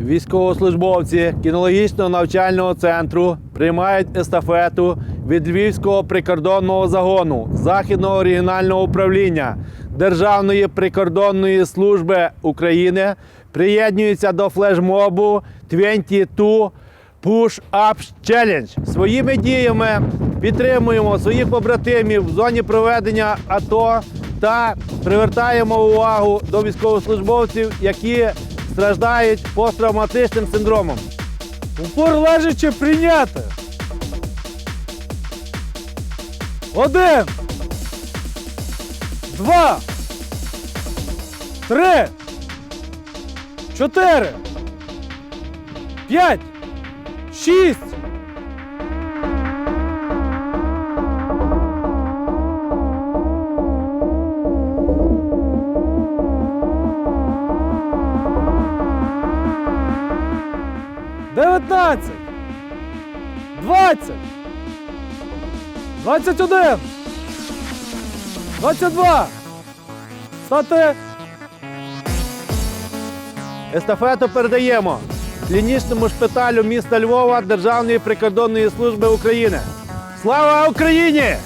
Військовослужбовці кінологічного навчального центру приймають естафету від Львівського прикордонного загону Західного регіонального управління Державної прикордонної служби України. Приєднуються до флешмобу 22 Push Up Challenge. Своїми діями підтримуємо своїх побратимів в зоні проведення АТО та привертаємо увагу до військовослужбовців, які страждають посттравматичним синдромом. Упор лежачи прийняти. Один. Два. Три. Чотири. П'ять. Шість. Дев'ятнадцять. Двадцять. Двадцять один. Двадцять два. Стати. Естафету передаємо клінічному шпиталю міста Львова Державної прикордонної служби України. Слава Україні!